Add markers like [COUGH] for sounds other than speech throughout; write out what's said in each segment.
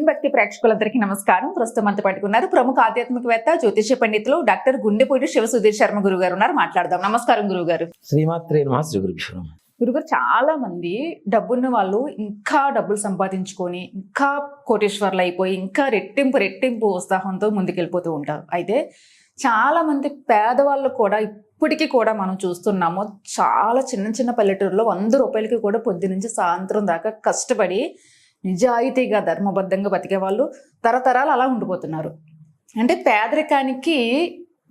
భక్తి ప్రేక్షకులందరికీ నమస్కారం. ప్రస్తుతం అంత పట్టుకున్నారు ప్రముఖ ఆధ్యాత్మికవేత్త జ్యోతిష పండితులు డాక్టర్ గుండెపూడి శివ సుధీర్ శర్మ గురువు గారు ఉన్నారు. మాట్లాడదాం. నమస్కారం గురువు గారు శ్రీమాత్రే. గురుగారు చాలా మంది డబ్బున్న వాళ్ళు ఇంకా డబ్బులు సంపాదించుకొని ఇంకా కోటేశ్వర్లు అయిపోయి ఇంకా రెట్టింపు రెట్టింపు ఉత్సాహంతో ముందుకెళ్ళిపోతూ ఉంటారు. అయితే చాలా మంది పేదవాళ్ళు కూడా ఇప్పటికీ కూడా మనం చూస్తున్నాము చాలా చిన్న చిన్న పల్లెటూరులో వంద రూపాయలకి కూడా పొద్దు నుంచి సాయంత్రం దాకా కష్టపడి నిజాయితీగా ధర్మబద్ధంగా బతికే వాళ్ళు తరతరాలు అలా ఉండిపోతున్నారు. అంటే పేదరికానికి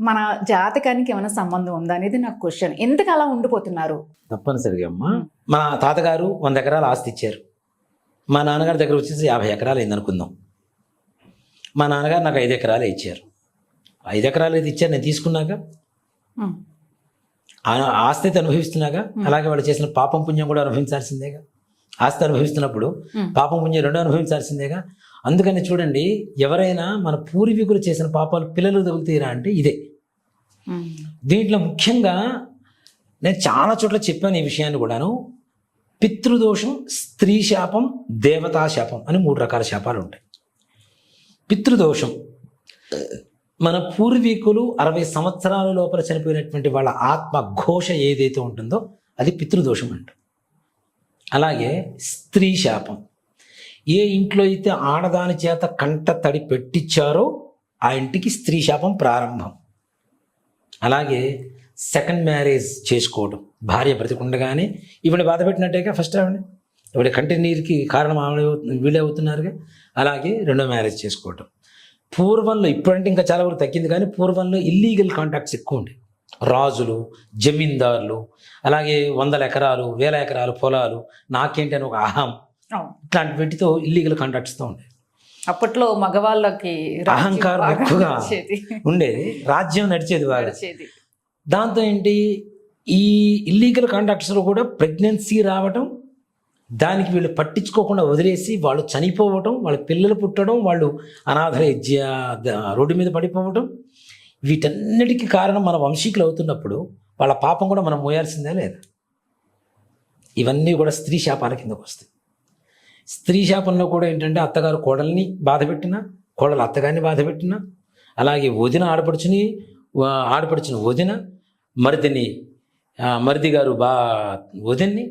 మన జాతకానికి ఏమైనా సంబంధం ఉందా అనేది నాకు క్వశ్చన్ ఎందుకు అలా ఉండిపోతున్నారు? తప్పనిసరిగా అమ్మా. మా తాతగారు వంద ఎకరాల ఆస్తి ఇచ్చారు. మా నాన్నగారి దగ్గర వచ్చేసి యాభై ఎకరాలు అయింది అనుకుందాం. మా నాన్నగారు నాకు ఐదు ఎకరాలే ఇచ్చారు. ఐదు ఎకరాలు అయితే ఇచ్చారు నేను తీసుకున్నాక. ఆస్తి అయితే అనుభవిస్తున్నాక అలాగే వాళ్ళు చేసిన పాపం పుణ్యం కూడా అనుభవించాల్సిందేగా. ఆస్తి అనుభవిస్తున్నప్పుడు. పాపం పుణ్యం రెండు అనుభవించాల్సిందేగా. అందుకని చూడండి ఎవరైనా మన పూర్వీకులు చేసిన పాపాలు పిల్లలు తగులుతాయిరా అంటే ఇదే. దీంట్లో ముఖ్యంగా నేను చాలా చోట్ల చెప్పాను ఈ విషయాన్ని కూడాను. పితృదోషం స్త్రీ శాపం దేవతా శాపం అని మూడు రకాల శాపాలు ఉంటాయి. పితృదోషం మన పూర్వీకులు అరవై సంవత్సరాల లోపల చనిపోయినటువంటి వాళ్ళ ఆత్మ ఘోష ఏదైతే ఉంటుందో అది పితృదోషం అంట అలాగే స్త్రీ శాపం. ఏ ఇంట్లో అయితే ఆడదాని చేత కంట తడి పెట్టించారో ఆ ఇంటికి స్త్రీ శాపం ప్రారంభం. అలాగే సెకండ్ మ్యారేజ్ చేసుకోవడం. భార్య బ్రతికుండగానే ఈవిడ బాధ పెట్టినట్టేగా ఫస్ట్ ఆవిడ. ఈవిడ కంటి నీరుకి కారణం ఆవిడ వీళ్ళే అవుతున్నారుగా అలాగే రెండో మ్యారేజ్ చేసుకోవడం పూర్వంలో ఇప్పుడంటే ఇంకా చాలా వరకు తగ్గింది కానీ పూర్వంలో ఇల్లీగల్ కాంటాక్ట్స్ ఎక్కువ ఉండే రాజులు జమీందారులు అలాగే వందల ఎకరాలు వేల ఎకరాలు పొలాలు నాకేంటి అని ఒక అహం. ఇట్లాంటి వీటితో ఇల్లీగల్ కాంటాక్ట్స్తో ఉండే అప్పట్లో మగవాళ్ళకి అహంకారం ఎక్కువగా. ఉండేది రాజ్యం నడిచేది బాగా. దాంతో ఏంటి ఈ ఇల్లీగల్ కాంటాక్ట్స్లో కూడా ప్రెగ్నెన్సీ రావటం దానికి వీళ్ళు పట్టించుకోకుండా వదిలేసి వాళ్ళు చనిపోవటం వాళ్ళ పిల్లలు పుట్టడం వాళ్ళు ద- రోడ్డు మీద పడిపోవటం వీటన్నిటికీ కారణం మన వంశీకులు అవుతున్నప్పుడు వాళ్ళ పాపం కూడా మనం మోయాల్సిందే లేదా? ఇవన్నీ కూడా స్త్రీ శాపాల కిందకు వస్తాయి. స్త్రీ శాపంలో కూడా ఏంటంటే అత్తగారు కోడల్ని బాధపెట్టిన కోడలు అత్తగారిని బాధపెట్టిన అలాగే వదిన ఆడపడుచుని ఆడపడుచుని వదిన మరిదిని మరిది గారు బా వదిన్ని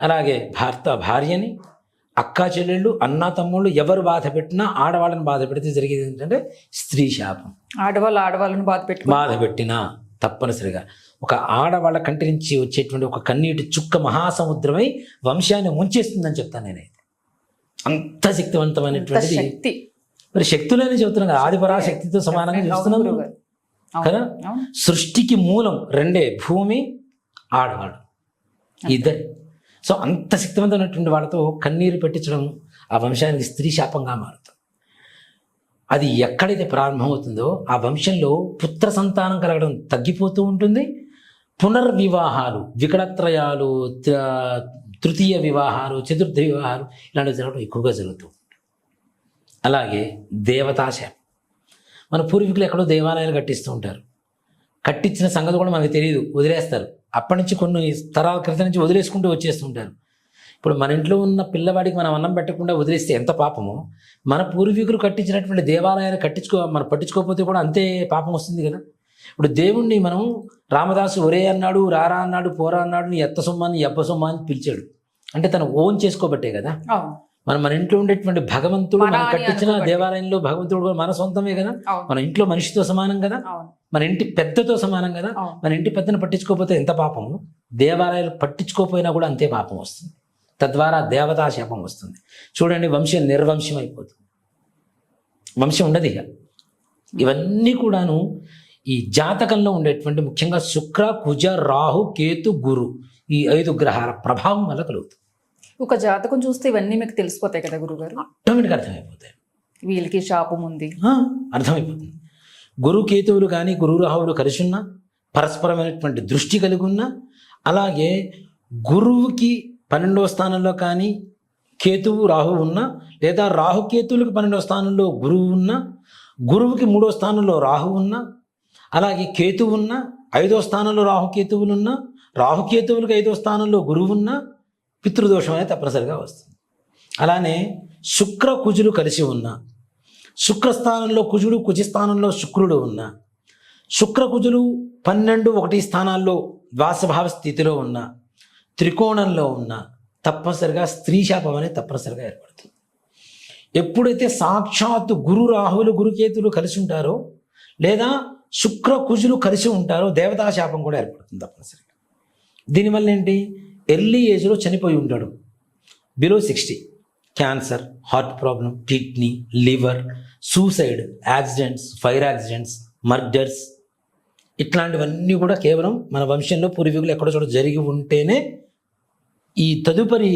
అలాగే భర్త భార్యని అక్కా చెల్లెళ్ళు అన్నా తమ్ముళ్ళు ఎవరు బాధ పెట్టినా ఆడవాళ్ళని బాధ పెడితే జరిగేది ఏంటంటే స్త్రీ శాపం. ఆడవాళ్ళు ఆడవాళ్ళని బాధ పెట్టుకో బాధ పెట్టినా తప్పనిసరిగా. ఒక ఆడవాళ్ళ కంటి నుంచి వచ్చేటువంటి ఒక కన్నీటి చుక్క మహాసముద్రమై వంశాన్ని ముంచేస్తుందని చెప్తాను నేనైతే. అంత శక్తివంతమైనటువంటిది శక్తి. మరి శక్తులని చెబుతున్నాను కదా ఆదిపరాశక్తితో సమానంగా అవును చూస్తున్నాం గురువుగారు. అవును. కదా. సృష్టికి మూలం రెండే భూమి ఆడవాడు ఇద్దరు సో అంత శక్తివంతమైనటువంటి వాళ్ళతో కన్నీరు పెట్టించడం ఆ వంశానికి స్త్రీ శాపంగా మారుతుంది. అది ఎక్కడైతే ప్రారంభమవుతుందో ఆ వంశంలో పుత్ర సంతానం కలగడం తగ్గిపోతూ ఉంటుంది. పునర్వివాహాలు వికటత్రయాలు తృతీయ వివాహాలు చతుర్థ వివాహాలు ఇలాంటివి జరగడం ఎక్కువగా జరుగుతూ అలాగే దేవతాశాపం మన పూర్వీకులు ఎక్కడో దేవాలయాలు కట్టిస్తూ ఉంటారు. కట్టించిన సంగతి కూడా మనకు తెలియదు వదిలేస్తారు. అప్పటి నుంచి కొన్ని తరాల క్రితం నుంచి వదిలేసుకుంటూ వచ్చేస్తుంటారు. ఇప్పుడు మన ఇంట్లో ఉన్న పిల్లవాడికి మనం అన్నం పెట్టకుండా వదిలేస్తే ఎంత పాపమో? మన పూర్వీకులు కట్టించినటువంటి దేవాలయాలు కట్టించుకో మనం పట్టించుకోకపోతే కూడా అంతే పాపం వస్తుంది కదా? ఇప్పుడు దేవుణ్ణి మనం రామదాసు ఒరే అన్నాడు రారా అన్నాడు పోరా అన్నాడు నీ ఎత్త సొమ్మాన్ని ఎబ్బ సొమ్మ అని పిలిచాడు. అంటే తను ఓన్ చేసుకోబట్టే కదా? మనం మన ఇంట్లో ఉండేటువంటి భగవంతుడు మన కట్టించిన. దేవాలయంలో భగవంతుడు కూడా మన సొంతమే కదా. మన ఇంట్లో మనిషితో సమానం కదా. మన ఇంటి పెద్దతో సమానం కదా. మన ఇంటి పెద్దను పట్టించుకోకపోతే ఎంత పాపము దేవాలయాలు పట్టించుకోకపోయినా కూడా అంతే పాపం వస్తుంది. తద్వారా దేవతా శాపం వస్తుంది. చూడండి వంశం నిర్వంశం అయిపోతుంది వంశం ఉండదు ఇక. ఇవన్నీ కూడాను ఈ జాతకంలో ఉండేటువంటి ముఖ్యంగా శుక్ర కుజ రాహు కేతు గురు ఈ ఐదు గ్రహాల ప్రభావం వల్ల కలుగుతుంది. ఒక జాతకం చూస్తే ఇవన్నీ మీకు తెలిసిపోతాయి కదా గురుగారు? ఆటోమేటిక్గా అర్థమైపోతాయి. వీళ్ళకి శాపం ఉంది అర్థమైపోతుంది. గురు కేతువులు కానీ గురు రాహువులు కలిసి ఉన్నా పరస్పరమైనటువంటి దృష్టి కలిగి ఉన్నా అలాగే గురువుకి పన్నెండవ స్థానంలో కానీ కేతువు రాహు ఉన్నా లేదా రాహు కేతువులకు పన్నెండవ స్థానంలో గురువు ఉన్నా గురువుకి మూడో స్థానంలో రాహు ఉన్నా అలాగే కేతువు ఉన్నా ఐదో స్థానంలో రాహుకేతువులు ఉన్నా రాహుకేతువులకు ఐదో స్థానంలో గురువు ఉన్నా పితృదోషం అనేది తప్పనిసరిగా వస్తుంది. అలానే శుక్ర కుజులు కలిసి ఉన్న శుక్రస్థానంలో కుజుడు కుజిస్థానంలో శుక్రుడు ఉన్న శుక్ర కుజులు పన్నెండు ఒకటి స్థానాల్లో ద్వాసభావ స్థితిలో ఉన్న త్రికోణంలో ఉన్న తప్పనిసరిగా స్త్రీ శాపం అనేది తప్పనిసరిగా ఏర్పడుతుంది. ఎప్పుడైతే సాక్షాత్తు గురు రాహులు గురుకేతులు కలిసి ఉంటారో లేదా శుక్ర కుజులు కలిసి ఉంటారో దేవతా శాపం కూడా ఏర్పడుతుంది తప్పనిసరిగా. దీనివల్ల ఏంటి? ఎర్లీ ఏజ్లో చనిపోయి ఉంటాడు. Below sixty cancer heart problem kidney liver suicide accidents fire accidents murders ఇట్లాంటివన్నీ కూడా కేవలం మన వంశంలో పూర్వీకులు ఎక్కడో చోట జరిగి ఉంటేనే ఈ తదుపరి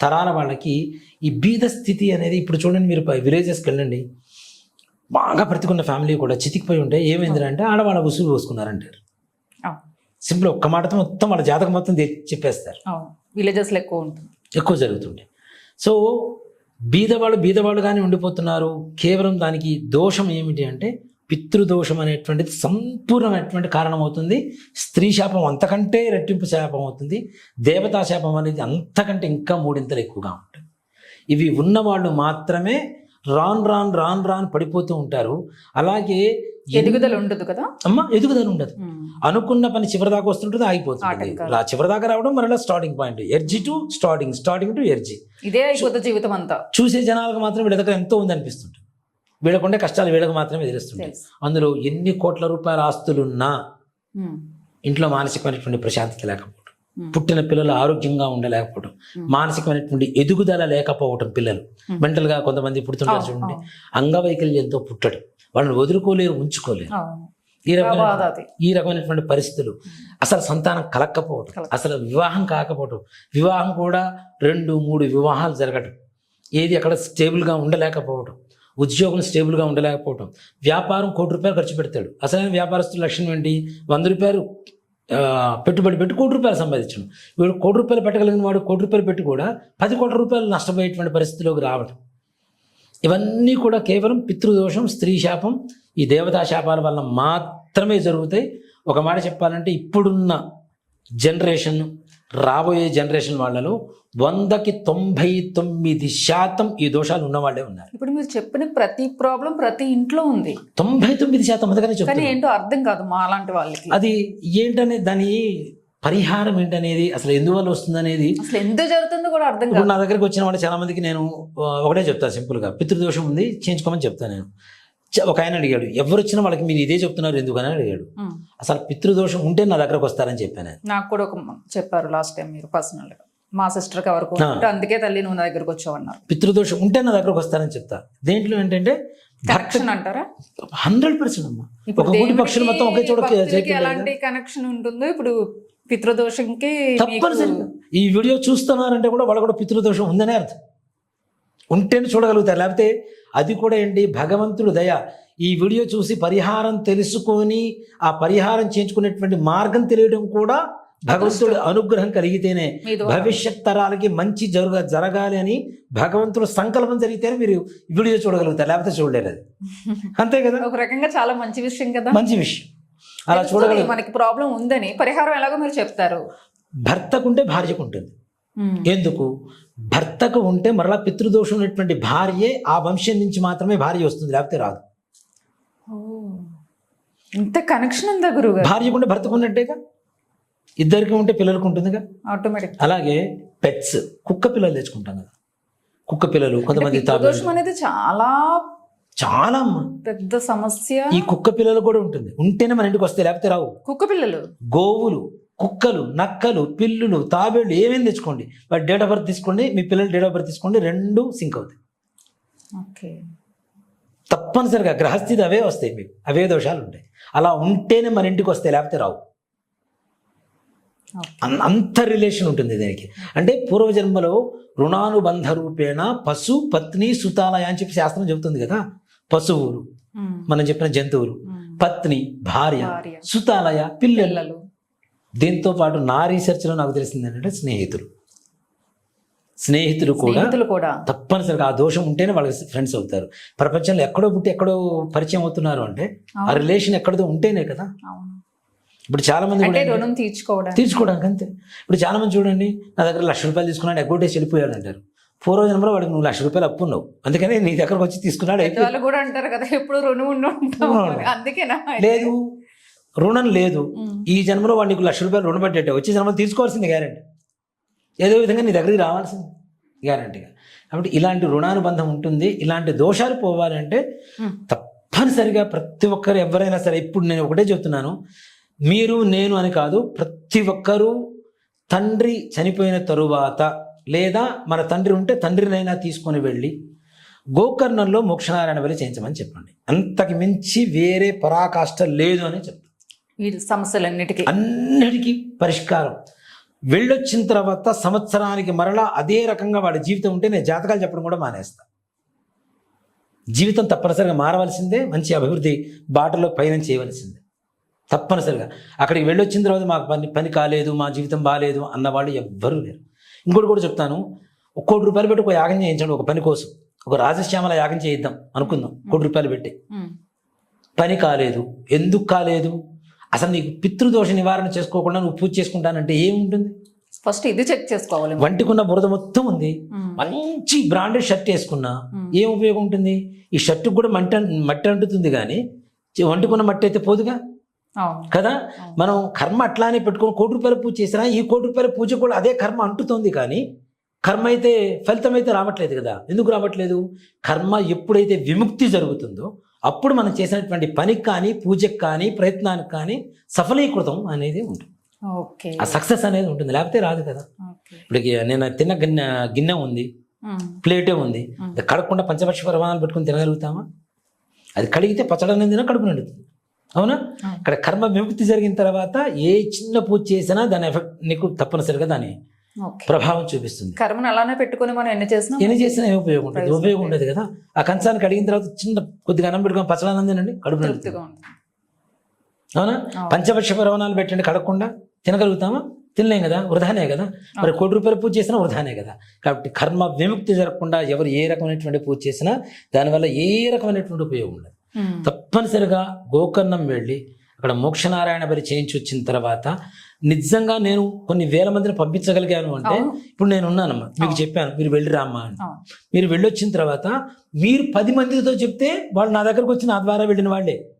తరాల వాళ్ళకి ఈ బీద స్థితి అనేది ఇప్పుడు చూడండి మీరు విలేజెస్కి వెళ్ళండి. బాగా ప్రతికున్న ఫ్యామిలీ కూడా చితికిపోయి ఉంటే ఏమైందంటే ఆడవాళ్ళ ఉసురు పోసుకున్నారంటారు. సింపుల్ ఒక్క మాటతో మొత్తం వాళ్ళ జాతకం మొత్తం చెప్పేస్తారు. విలేజెస్లో ఎక్కువ ఉంటుంది. ఎక్కువ జరుగుతుండే. సో బీదవాళ్ళు బీదవాళ్ళుగానే ఉండిపోతున్నారు. కేవలం దానికి దోషం ఏమిటి అంటే పితృదోషం అనేటువంటిది సంపూర్ణమైనటువంటి కారణం అవుతుంది స్త్రీ శాపం అంతకంటే రెట్టింపు శాపం అవుతుంది. దేవతా శాపం అనేది అంతకంటే ఇంకా మూడింతలు ఎక్కువగా ఉంటుంది. ఇవి ఉన్నవాళ్ళు మాత్రమే రాన్ రాన్ రాన్ రాన్ పడిపోతూ ఉంటారు. అలాగే ఎదుగుదల ఉండదు కదా? అమ్మ ఎదుగుదల ఉండదు. అనుకున్న పని చివరి దాకా వస్తుంటుంది ఆగిపోతుంది. చివరి దాకా రావడం మరలా స్టార్టింగ్ పాయింట్ ఎర్జీ టు స్టార్టింగ్ స్టార్టింగ్ టు ఎర్జీ ఇదే అయిపోతుంది జీవితం అంతా. చూసే జనాలకు మాత్రం వీళ్ళ దగ్గర ఎంతో ఉంది అనిపిస్తుంటుంది. వీళ్ళకుండే కష్టాలు వీళ్ళకి మాత్రమే తెలుస్తుంటాయి. తెలుసు. అందులో ఎన్ని కోట్ల రూపాయల ఆస్తులున్నా. ఇంట్లో మానసికమైనటువంటి ప్రశాంతత లేకపోవడం. పుట్టిన పిల్లలు ఆరోగ్యంగా ఉండలేకపోవడం. మానసికమైనటువంటి ఎదుగుదల లేకపోవడం పిల్లలు. Hmm. మెంటల్గా కొంతమంది పుడుతుంటారు చూడండి. అంగవైకల్యంతో పుట్టడం. వాళ్ళని వదులుకోలేరు ఉంచుకోలేరు. ఈ రకమైన ఈ రకమైనటువంటి పరిస్థితులు. అసలు సంతానం కలక్కపోవడం కలగ- అసలు వివాహం కాకపోవడం వివాహం కూడా రెండు మూడు వివాహాలు జరగడం ఏది అక్కడ స్టేబుల్గా ఉండలేకపోవడం ఉద్యోగం స్టేబుల్గా ఉండలేకపోవడం వ్యాపారం కోటి రూపాయలు ఖర్చు పెడతాడు. అసలైన వ్యాపారస్తుల లక్షణం ఏంటి? వంద రూపాయలు పెట్టుబడి పెట్టి కోటి రూపాయలు సంపాదించడం. వీడు కోటి రూపాయలు పెట్టగలిగిన వాడు కోటి రూపాయలు పెట్టి కూడా పది కోట్ల రూపాయలు నష్టపోయేటువంటి పరిస్థితిలోకి రావడం ఇవన్నీ కూడా కేవలం పితృదోషం స్త్రీ శాపం ఈ దేవతా శాపాల వల్ల మాత్రమే జరుగుతాయి. ఒక మాట చెప్పాలంటే ఇప్పుడున్న జనరేషన్ రాబోయే జనరేషన్ వాళ్ళలో వందకి తొంభై తొమ్మిది శాతం ఈ దోషాలు ఉన్న వాళ్ళే ఉన్నారు. ఇప్పుడు మీరు చెప్పిన ప్రతి ప్రాబ్లం ప్రతి ఇంట్లో ఉంది. తొంభై తొమ్మిది శాతం అందుకనే కానీ చెప్తాను ఏంటో అర్థం కాదు మా అలాంటి వాళ్ళకి. అది ఏంటనే దాని పరిహారం ఏంటనేది అసలు ఎందువల్ల వస్తుందనేది అసలు ఎందుకు జరుగుతుందో కూడా అర్థం కాదు నా దగ్గరికి వచ్చిన వాళ్ళు చాలా మందికి నేను ఒకటే చెప్తాను సింపుల్గా. పితృదోషం ఉంది చేయించుకోమని చెప్తాను నేను. ఒక ఆయన అడిగాడు ఎవరు వచ్చినా వాళ్ళకి మీరు ఇదే చెప్తున్నారు ఎందుకని అడిగాడు. అసలు పితృదోషం ఉంటే నా దగ్గరకు వస్తారని చెప్పాను. నాకు కూడా ఒక చెప్పారు లాస్ట్ టైం మీరు పర్సనల్గా. మా సిస్టర్కి ఎవరికి అందుకే తల్లి నువ్వు నా దగ్గరకు వచ్చావన్నారు. పితృదోషం ఉంటే నా దగ్గరకు వస్తారని చెప్తా. దేంట్లో ఏంటంటే కనెక్షన్ అంటారా? హండ్రెడ్ పర్సెంట్ అమ్మా. ఒక గుడి పక్షులు మొత్తం ఒకే చోట ఎలాంటి కనెక్షన్ ఉంటుందో ఇప్పుడు పితృదోషంకి తప్పనిసరిగా. ఈ వీడియో చూస్తున్నారంటే కూడా వాళ్ళు కూడా పితృదోషం ఉందనే అర్థం. ఉంటేనే చూడగలుగుతారు. లేకపోతే అది కూడా ఏంటి? భగవంతుడు దయ. ఈ వీడియో చూసి పరిహారం తెలుసుకొని ఆ పరిహారం చేయించుకునేటువంటి మార్గం తెలియడం కూడా భగవంతుడి అనుగ్రహం కలిగితేనే. భవిష్యత్ తరాలకి మంచి జరుగ జరగాలి అని భగవంతుడు సంకల్పం జరిగితేనే మీరు వీడియో చూడగలుగుతారు లేకపోతే చూడలేరు అది. [LAUGHS] అంతే కదా? ఒక రకంగా చాలా మంచి విషయం కదా? మంచి విషయం. అలా చూడగలరు మనకి ప్రాబ్లం ఉందని పరిహారం ఎలాగో మీరు చెప్తారు. భర్తకుంటే భార్యకు ఉంటుంది. ఎందుకు? భర్తకు ఉంటే మరలా పితృదోషం ఉన్నటువంటి భార్యే ఆ వంశం నుంచి మాత్రమే భార్య వస్తుంది లేకపోతే రాదు. ఇంత కనెక్షన్ ఉందా గురువు భార్యకుంటే భర్తకు ఉన్నట్టేగా? ఇద్దరికి ఉంటే పిల్లలకు ఉంటుందిగా? ఆటోమేటిక్ అలాగే పెట్స్ కుక్క పిల్లలు తెచ్చుకుంటాం కదా. కుక్క పిల్లలు కొంతమంది దోషం అనేది చాలా చాలా. పెద్ద సమస్య. ఈ కుక్క పిల్లలు కూడా ఉంటుంది. ఉంటేనే మన ఇంటికి వస్తే లేకపోతే రావు. కుక్క పిల్లలు. గోవులు కుక్కలు నక్కలు పిల్లులు తాబేళ్ళు ఏమేమి తెచ్చుకోండి? వాటి డేట్ ఆఫ్ బర్త్ తీసుకోండి మీ పిల్లల డేట్ ఆఫ్ బర్త్ తీసుకోండి రెండు సింక్ అవుతాయి. ఓకే. తప్పనిసరిగా గ్రహస్థితి అవే వస్తాయి మీకు. అవే దోషాలు ఉంటాయి. అలా ఉంటేనే మన ఇంటికి వస్తాయి లేకపోతే రావు. అంత రిలేషన్ ఉంటుంది దీనికి. అంటే పూర్వజన్మలో రుణానుబంధ రూపేణ పశు పత్ని సుతాలయ అని చెప్పి శాస్త్రం చెబుతుంది కదా. పశువులు. మనం చెప్పిన జంతువులు. పత్ని భార్య. సుతాలయ పిల్లలు. దీంతో పాటు నా రీసెర్చ్లో నాకు తెలిసింది ఏంటంటే స్నేహితులు. స్నేహితులు కూడా తప్పనిసరిగా ఆ దోషం ఉంటేనే వాళ్ళకి ఫ్రెండ్స్ అవుతారు. ప్రపంచంలో ఎక్కడో పుట్టి ఎక్కడో పరిచయం అవుతున్నారు అంటే ఆ. రిలేషన్ ఎక్కడదో ఉంటేనే కదా. ఇప్పుడు చాలా మంది రుణం తీర్చుకోవడానికి. తీర్చుకోవడానికి అంతే. ఇప్పుడు చాలా మంది చూడండి నా దగ్గర లక్ష రూపాయలు తీసుకున్నాడు ఎగ్గొట్టేసి వెళ్ళిపోయాడు అంటారు. పూర్వజన్మలో వాడికి నువ్వు లక్ష రూపాయలు అప్పు ఉన్నావు. అందుకని నీ దగ్గరకు వచ్చి తీసుకున్నాడు. వాళ్ళు కూడా అంటారు కదా ఎప్పుడు రుణం. అందుకేనా? లేదు రుణం లేదు. ఈ జన్మలో వాడు నీకు లక్ష రూపాయలు రుణం పట్టేట్టే వచ్చే జన్మలో తీసుకోవాల్సింది గ్యారంటీ ఏదో విధంగా నీ దగ్గరికి రావాల్సింది గ్యారంటీగా కాబట్టి ఇలాంటి రుణానుబంధం ఉంటుంది ఇలాంటి దోషాలు పోవాలంటే. తప్పనిసరిగా ప్రతి ఒక్కరు ఎవరైనా సరే ఇప్పుడు నేను ఒకటే చెప్తున్నాను మీరు నేను అని కాదు ప్రతి ఒక్కరూ తండ్రి చనిపోయిన తరువాత లేదా మన తండ్రి ఉంటే తండ్రినైనా తీసుకొని వెళ్ళి గోకర్ణంలో మోక్షనారాయణ బలి చేయించమని చెప్పండి. అంతకు మించి వేరే పరాకాష్ట లేదు అని చెప్తాను ఈ సమస్యలన్నిటికీ. అన్నిటికీ పరిష్కారం. వెళ్ళొచ్చిన తర్వాత సంవత్సరానికి మరలా అదే రకంగా వాడి జీవితం ఉంటే నేను జాతకాలు చెప్పడం కూడా మానేస్తా. జీవితం తప్పనిసరిగా మారవలసిందే మంచి అభివృద్ధి బాటలో పయనం చేయవలసిందే. తప్పనిసరిగా. అక్కడికి వెళ్ళొచ్చిన తర్వాత మాకు పని పని కాలేదు మా జీవితం బాగాలేదు అన్న వాళ్ళు ఎవ్వరూ లేరు. ఇంకోటి కూడా చెప్తాను ఒక కోటి రూపాయలు పెట్టి ఒక యాగం చేయించండి ఒక పని కోసం. ఒక రాజశ్యామల యాగం చేయిద్దాం అనుకుందాం కోటి రూపాయలు పెట్టి. పని కాలేదు. ఎందుకు కాలేదు? అసలు నీకు పితృదోష నివారణ చేసుకోకుండా నువ్వు పూజ చేసుకుంటానంటే ఏముంటుంది? ఫస్ట్ ఇది చెక్ చేసుకోవాలి. వంటికున్న బురద మొత్తం ఉంది. మంచి బ్రాండెడ్ షర్ట్ వేసుకున్నా. ఏం ఉపయోగం ఉంటుంది? ఈ షర్టుకు కూడా మంట మట్టి అంటుతుంది కానీ వంటికున్న మట్టి అయితే పోదుగా? కదా? మనం కర్మ అట్లానే పెట్టుకొని కోటి రూపాయల పూజ చేసినా ఈ కోటి రూపాయల పూజ కూడా అదే కర్మ అంటుతోంది కానీ కర్మ అయితే ఫలితం అయితే రావట్లేదు కదా? ఎందుకు రావట్లేదు? కర్మ ఎప్పుడైతే విముక్తి జరుగుతుందో అప్పుడు మనం చేసినటువంటి పనికి కానీ పూజకి కానీ ప్రయత్నానికి కానీ సఫలీకృతం అనేది ఉంటుంది. ఓకే. ఆ సక్సెస్ అనేది ఉంటుంది. లేకపోతే రాదు కదా? ఇప్పుడు నేను తిన్న గిన్నె గిన్నె ఉంది. ప్లేటే ఉంది. కడగకుండా పంచపక్ష ప్రమాణాలు పెట్టుకుని తినగలుగుతామా? అది కడిగితే పచ్చడనే తిన కడుపు నిండుతుంది. అవునా. ఇక్కడ కర్మ విముక్తి జరిగిన తర్వాత ఏ చిన్న పూజ చేసినా దాని ఎఫెక్ట్ నీకు తప్పనిసరిగా దాని ప్రభావం చూపిస్తుంది. కర్మను అలానే పెట్టుకొని మనం ఎన్ని చేసినా ఎన్ని చేసినా ఏం ఉపయోగం ఉంటుంది ఉపయోగం ఉండదు. కదా. ఆ కంచానికి కడిగిన తర్వాత చిన్న కొద్దిగా అన్నం పెట్టుకొని పచ్చడన్నం తినండి కడుపు అవునా. పంచపక్ష ప్రమాణాలు పెట్టండి కడగకుండా తినగలుగుతామా? తినలేం కదా వృధానే కదా. మరి కోటి రూపాయల పూజ చేసినా వృధానే కదా. కాబట్టి కర్మ విముక్తి జరగకుండా ఎవరు ఏ రకమైనటువంటి పూజ చేసినా దానివల్ల ఏ రకమైనటువంటి ఉపయోగం ఉండదు. తప్పనిసరిగా గోకర్ణం వెళ్ళి అక్కడ మోక్షనారాయణ బలి చేయించి వచ్చిన తర్వాత నిజంగా నేను కొన్ని వేల మందిని పంపించగలిగాను అంటే. ఇప్పుడు నేను ఉన్నానమ్మా. మీకు చెప్పాను మీరు వెళ్ళి రామ్మా అని. మీరు వెళ్ళొచ్చిన తర్వాత మీరు పది మందితో చెప్తే వాళ్ళు నా దగ్గరకు వచ్చి నా ద్వారా వెళ్ళిన వాళ్ళే.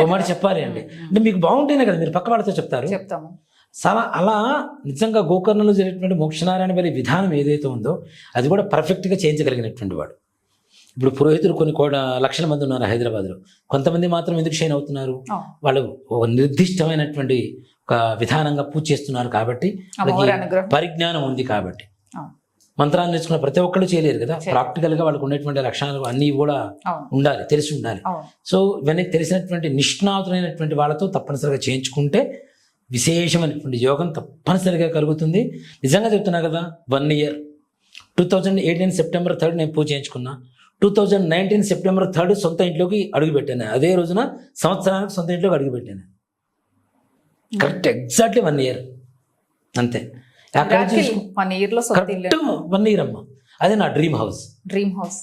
ఒక మాట చెప్పాలి అండి. అంటే మీకు బాగుంటేనే కదా మీరు పక్క వాళ్ళతో చెప్తారు. చెప్తాము. చాలా అలా నిజంగా గోకర్ణంలో జరిగినటువంటి మోక్షనారాయణ బలి విధానం ఏదైతే ఉందో అది కూడా పర్ఫెక్ట్గా చేయించగలిగినటువంటి వాడు. ఇప్పుడు పురోహితులు కొన్ని కోట లక్షల మంది ఉన్నారు హైదరాబాద్లో. కొంతమంది మాత్రం ఎందుకు షైన్ అవుతున్నారు. వాళ్ళు ఒక నిర్దిష్టమైనటువంటి ఒక విధానంగా పూజ చేస్తున్నారు కాబట్టి పరిజ్ఞానం ఉంది కాబట్టి. మంత్రాలు నేర్చుకున్న ప్రతి ఒక్కళ్ళు చేయలేరు కదా? ప్రాక్టికల్గా వాళ్ళకు ఉన్నటువంటి లక్షణాలు అన్నీ కూడా ఉండాలి తెలిసి ఉండాలి. సో ఇవన్నీ తెలిసినటువంటి నిష్ణాతులైనటువంటి వాళ్ళతో తప్పనిసరిగా చేయించుకుంటే విశేషమైనటువంటి యోగం తప్పనిసరిగా కలుగుతుంది. నిజంగా చెప్తున్నా కదా one year. Two thousand eighteen September third నేను పూజ చేయించుకున్నా. Two thousand nineteen September third సొంత ఇంట్లోకి అడుగుపెట్టాను. అదే రోజున సంవత్సరానికి సొంత ఇంట్లోకి అడుగుపెట్టాను. కరెక్ట్ ఎగ్జాక్ట్లీ వన్ ఇయర్ అంతే. కరెక్ట్ వన్ ఇయర్ అమ్మ. అదే నా డ్రీమ్ హౌస్ డ్రీమ్ హౌస్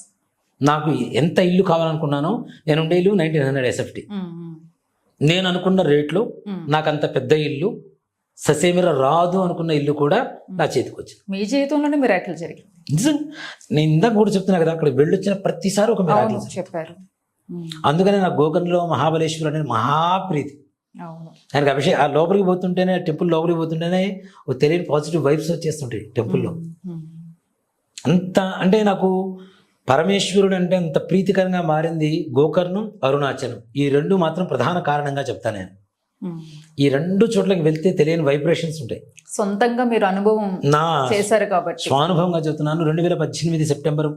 నాకు ఎంత ఇల్లు కావాలనుకున్నానో నేను ఉండే ఇల్లు నైన్టీన్ హండ్రెడ్ ఎస్ఎఫ్టీ నేను అనుకున్న రేట్లో నాకు అంత పెద్ద ఇల్లు ససేమిర రాదు అనుకున్న ఇల్లు కూడా నా చేతికి వచ్చింది మీ జీవితంలోనే మిరాకిల్ జరిగింది. నిజం. నేను ఇందాక కూడా చెప్తున్నా కదా అక్కడ వెళ్ళొచ్చిన ప్రతిసారి ఒక. అవును చెప్పారు. అందుకనే నా గోకర్ణలో మహాబలేశ్వరుడు అనేది మహాప్రీతి ఆయనకి అభిషేక్ ఆ లోపలికి పోతుంటేనే టెంపుల్ లోపలికి పోతుంటేనే ఒక తెలియని పాజిటివ్ వైబ్స్ వచ్చేస్తుంటాయి టెంపుల్లో. అంత అంటే నాకు పరమేశ్వరుడు అంటే అంత ప్రీతికరంగా మారింది గోకర్ణం అరుణాచలం. ఈ రెండు మాత్రం ప్రధాన కారణంగా చెప్తాను నేను. ఈ రెండు చోట్లకి వెళ్తే తెలియని వైబ్రేషన్స్ ఉంటాయి. సొంతంగా మీరు అనుభవం నా చేశారు కాబట్టి. స్వానుభవంగా చెప్తున్నాను రెండు వేల పద్దెనిమిది సెప్టెంబర్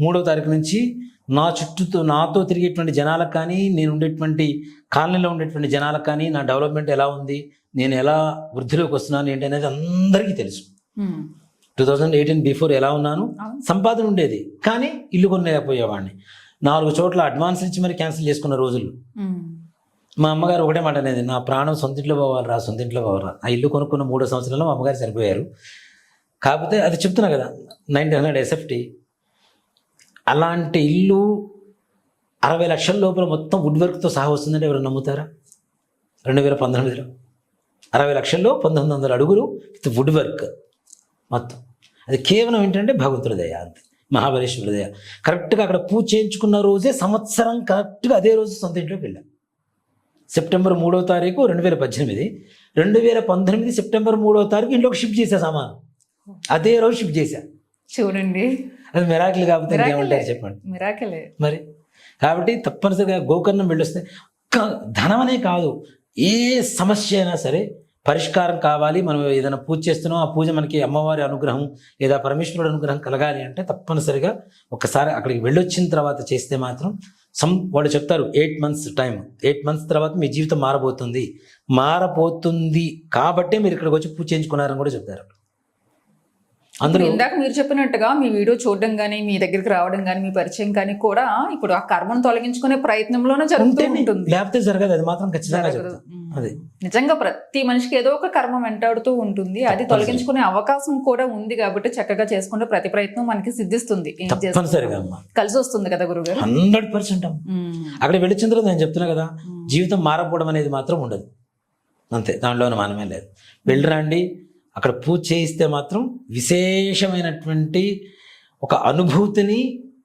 మూడో తారీఖు నుంచి నా చుట్టూతో నాతో తిరిగేటువంటి జనాలకు కానీ నేను ఉండేటువంటి కాలనీలో ఉండేటువంటి జనాలకు కానీ నా డెవలప్మెంట్ ఎలా ఉంది నేను ఎలా వృద్ధిలోకి వస్తున్నాను ఏంటి అనేది అందరికీ తెలుసు. Um. Two thousand eighteen before ఎలా ఉన్నాను. సంపాదన ఉండేది. కానీ ఇల్లు కొనలేకపోయేవాడిని. నాలుగు చోట్ల అడ్వాన్స్ ఇచ్చి మరి క్యాన్సిల్ చేసుకున్న రోజులు. ఉమ్. మా అమ్మగారు ఒకటే మాట అనేది నా ప్రాణం సొంతింట్లో పోవాలి రా సొంతింట్లో పోవాలి రా. ఆ ఇల్లు కొనుక్కున్న మూడో సంవత్సరాల్లో మా అమ్మగారు చనిపోయారు కాకపోతే అది చెప్తున్నా కదా నైన్టీన్ హండ్రెడ్ ఎస్ఎఫ్టీ అలాంటి ఇల్లు అరవై లక్షల లోపల మొత్తం వుడ్ వర్క్తో సహా వస్తుందంటే ఎవరు నమ్ముతారా? రెండు వేల పంతొమ్మిదిలో. అరవై లక్షల్లో పంతొమ్మిది వందల అడుగులు విత్ వుడ్ వర్క్ మొత్తం. అది కేవలం ఏంటంటే భగవంతుడి దయ అంతే. మహాబలేశ్వరి దయ. కరెక్ట్గా అక్కడ పూజ చేయించుకున్న రోజే సంవత్సరం కరెక్ట్గా అదే రోజు సొంత ఇంట్లోకి వెళ్ళాం. సెప్టెంబర్ మూడో తారీఖు రెండు వేల పద్దెనిమిది. రెండు వేల పంతొమ్మిది సెప్టెంబర్ మూడో తారీఖు ఇంట్లోకి షిఫ్ట్ చేశా సామాను. అదే రోజు షిఫ్ట్ చేశా. చూడండి. అది మెరాకిల్ కాకపోతే Miracle ఇంకేమంటారు ఏ. చెప్పండి. మిరాకలే. మరి కాబట్టి తప్పనిసరిగా గోకర్ణం వెళ్ళొస్తే ఒక్క ధనమనే కాదు ఏ సమస్య అయినా సరే పరిష్కారం కావాలి. మనం ఏదైనా పూజ చేస్తున్నాం ఆ పూజ మనకి అమ్మవారి అనుగ్రహం లేదా పరమేశ్వరుడు అనుగ్రహం కలగాలి అంటే తప్పనిసరిగా ఒకసారి అక్కడికి వెళ్ళొచ్చిన తర్వాత చేస్తే మాత్రం సమ్ వాళ్ళు చెప్తారు eight months time eight months తర్వాత మీ జీవితం మారబోతుంది. మారబోతుంది కాబట్టే మీరు ఇక్కడికి వచ్చి పూజ చేయించుకున్నారని కూడా చెప్తారు. అందరూ ఇందాక మీరు చెప్పినట్టుగా మీ వీడియో చూడడం కానీ మీ దగ్గరికి రావడం కానీ మీ పరిచయం కానీ కూడా ఇప్పుడు ఆ కర్మను తొలగించుకునే ప్రయత్నంలోనే జరుగుతూ ఉంటుంది. లేకపోతే జరగదు అది మాత్రం ఖచ్చితంగా. అదే. నిజంగా ప్రతి మనిషికి ఏదో ఒక కర్మ వెంటాడుతూ ఉంటుంది. అది తొలగించుకునే అవకాశం కూడా ఉంది కాబట్టి చక్కగా చేసుకుంటే ప్రతి ప్రయత్నం మనకి సిద్ధిస్తుంది. కలిసి వస్తుంది కదా గురుగారు? Hundred percent. అక్కడ వెళ్ళిన నేను చెప్తున్నా కదా. జీవితం మారకపోవడం అనేది మాత్రం ఉండదు. అంతే దాంట్లో మనమే లేదు. వెళ్ళిరండి అక్కడ పూజ చేయిస్తే మాత్రం విశేషమైనటువంటి ఒక అనుభూతిని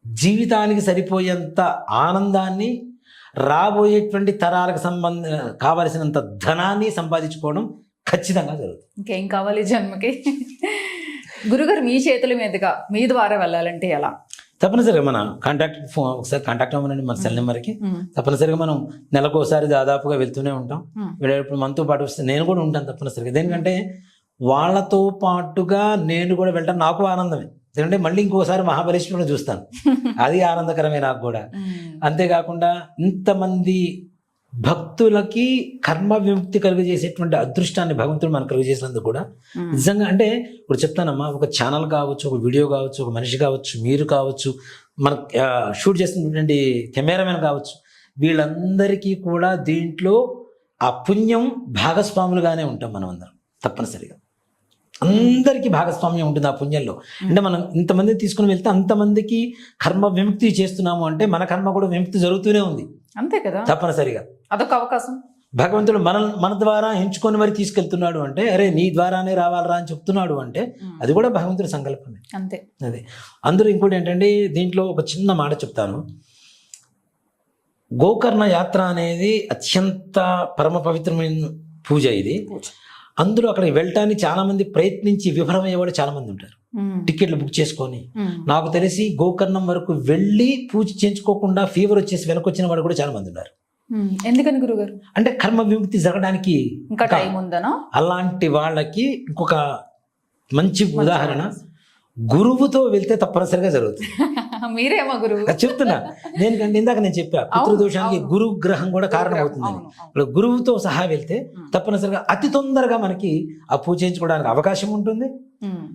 జీవితానికి సరిపోయేంత ఆనందాన్ని రాబోయేటువంటి తరాలకు సంబంధ కావలసినంత ధనాన్ని సంపాదించుకోవడం ఖచ్చితంగా జరుగుతుంది. ఇంకేం కావాలి జన్మకి? గురుగారు మీ చేతుల మీదుగా మీ ద్వారా వెళ్ళాలంటే ఎలా? తప్పనిసరిగా మన కాంటాక్ట్ ఫోన్ ఒకసారి కాంటాక్ట్ అవ్వనండి మన సెల్ నెంబర్కి. తప్పనిసరిగా మనం నెలకు ఒకసారి దాదాపుగా వెళ్తూనే ఉంటాం. వెళ్ళేటప్పుడు మనతో పాటు వస్తే నేను కూడా ఉంటాను తప్పనిసరిగా. దేనికంటే వాళ్ళతో పాటుగా నేను కూడా వెళ్ళడం నాకు ఆనందమే ఎందుకంటే మళ్ళీ ఇంకోసారి మహాబలేశ్వరుని చూస్తాను [LAUGHS] అది ఆనందకరమే నాకు కూడా. అంతేకాకుండా ఇంతమంది భక్తులకి కర్మ విముక్తి కలుగజేసేటువంటి అదృష్టాన్ని భగవంతుడు మనకు కలుగజేసినందుకు కూడా. నిజంగా అంటే ఇప్పుడు చెప్తానమ్మా ఒక ఛానల్ కావచ్చు ఒక వీడియో కావచ్చు ఒక మనిషి కావచ్చు మీరు కావచ్చు మన షూట్ చేస్తున్నటువంటి కెమెరామెన్ కావచ్చు వీళ్ళందరికీ కూడా దీంట్లో ఆ పుణ్యం భాగస్వాములుగానే ఉంటాం మనం అందరం తప్పనిసరిగా అందరికీ భాగస్వామ్యం ఉంటుంది ఆ పుణ్యంలో. అంటే మనం ఇంతమంది తీసుకుని వెళ్తే అంతమందికి కర్మ విముక్తి చేస్తున్నాము అంటే మన కర్మ కూడా విముక్తి జరుగుతూనే ఉంది. అంతే కదా? తప్పనిసరిగా. అదొక అవకాశం. భగవంతుడు మన మన ద్వారా ఎంచుకొని మరి తీసుకెళ్తున్నాడు అంటే అరే నీ ద్వారానే రావాలరా అని చెప్తున్నాడు అంటే. అది కూడా భగవంతుడి సంకల్పమే. అంతే. అదే. అందరూ ఇంకోటి ఏంటంటే దీంట్లో ఒక చిన్న మాట చెప్తాను. గోకర్ణ యాత్ర అనేది అత్యంత పరమ పవిత్రమైన పూజ ఇది. అందులో అక్కడికి వెళ్ళటానికి చాలా మంది ప్రయత్నించి విఫలమయ్యేవాడు చాలా మంది ఉంటారు. టికెట్లు బుక్ చేసుకొని. నాకు తెలిసి గోకర్ణం వరకు వెళ్ళి పూజ చేయించుకోకుండా ఫీవర్ వచ్చేసి వెనక్కి వచ్చిన వాడు కూడా చాలా మంది ఉన్నారు. ఎందుకని గురుగారు? అంటే కర్మ విముక్తి జరగడానికి ఇంకా టైం ఉందనా? అలాంటి వాళ్ళకి ఇంకొక మంచి ఉదాహరణ. గురువుతో వెళ్తే తప్పనిసరిగా జరుగుతుంది. [LAUGHS] [LAUGHS] మీరేమా గురువు చెప్తున్నా దేనికంటే ఇందాక నేను చెప్పా పితృదోషానికి. గురు గ్రహం కూడా కారణం అవుతుందని అవును. ఇప్పుడు గురువుతో సహా వెళ్తే. తప్పనిసరిగా అతి తొందరగా మనకి ఆ పూజ చేయించుకోవడానికి అవకాశం ఉంటుంది.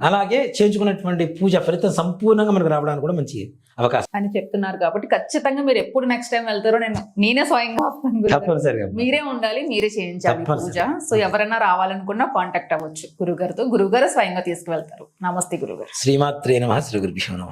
అలాగే చేయించుకున్నటువంటి పూజ ఫలితం సంపూర్ణంగా మనకు రావడానికి కూడా మంచి అవకాశం అని చెప్తున్నారు కాబట్టి ఖచ్చితంగా మీరు ఎప్పుడు నెక్స్ట్ టైం వెళ్తారో నేను నేనే స్వయంగా. తప్పనిసరిగా మీరే ఉండాలి మీరే చేయించాలి పూజ. సో ఎవరైనా రావాలనుకున్నా కాంటాక్ట్ అవ్వచ్చు గురుగారితో గురుగారు స్వయంగా తీసుకువెళ్తారు నమస్తే గురుగారు శ్రీమాత్రే నమ శ్రీ గురుభ్యో నమ